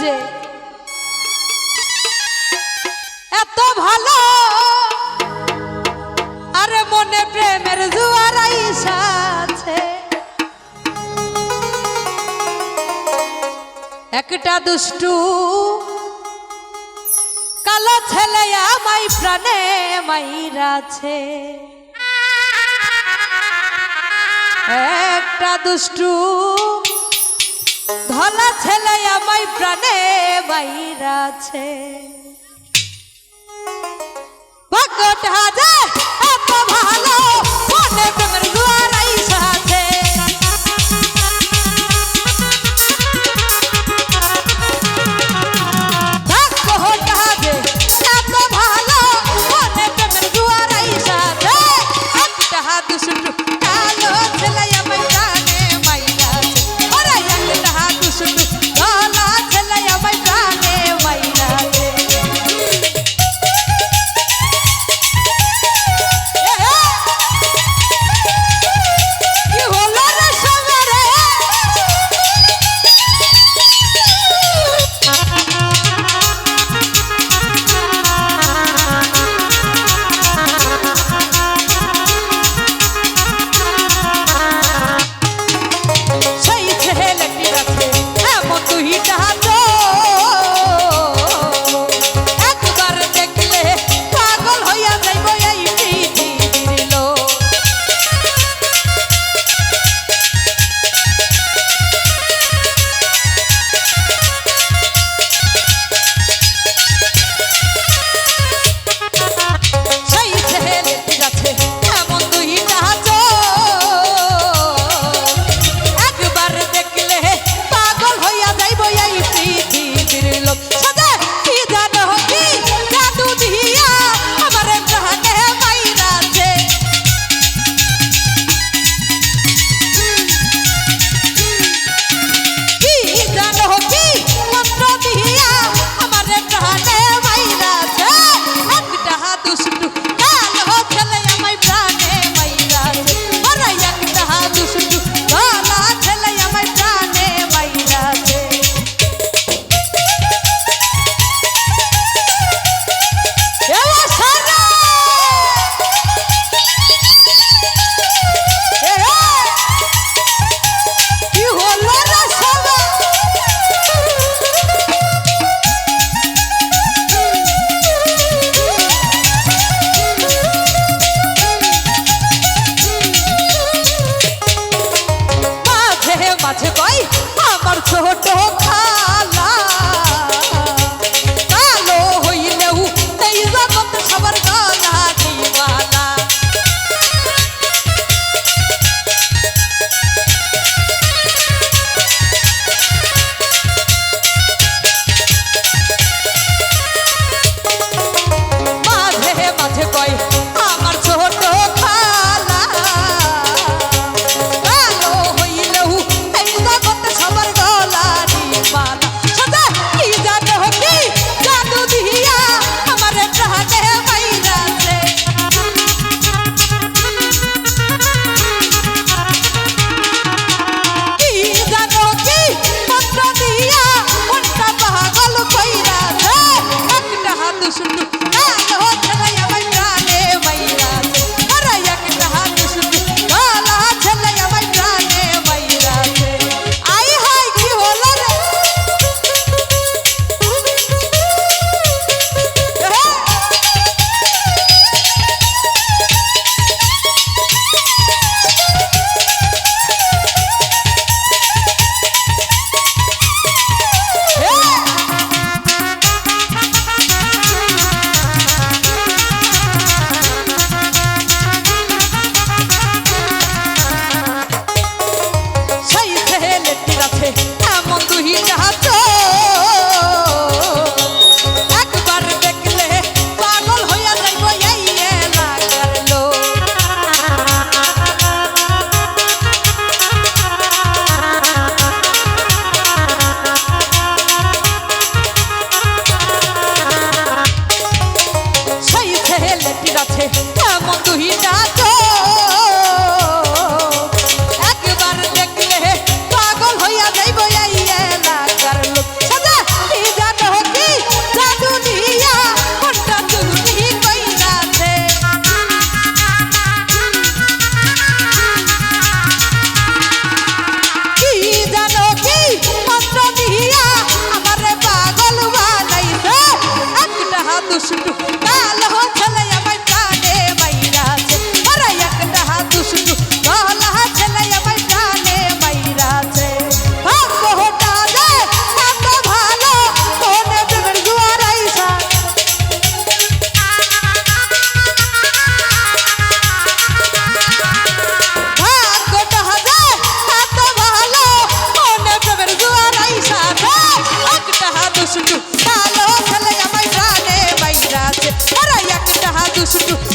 যে এত ভালো। আর মনে প্রেমের জুয়ার আছে। একটা দুষ্টু কালো ছেলে আমাই প্রাণে মাইরাছে। একটা দুষ্টু ছেলে আমায় প্রাণে মাইরাছে 是的。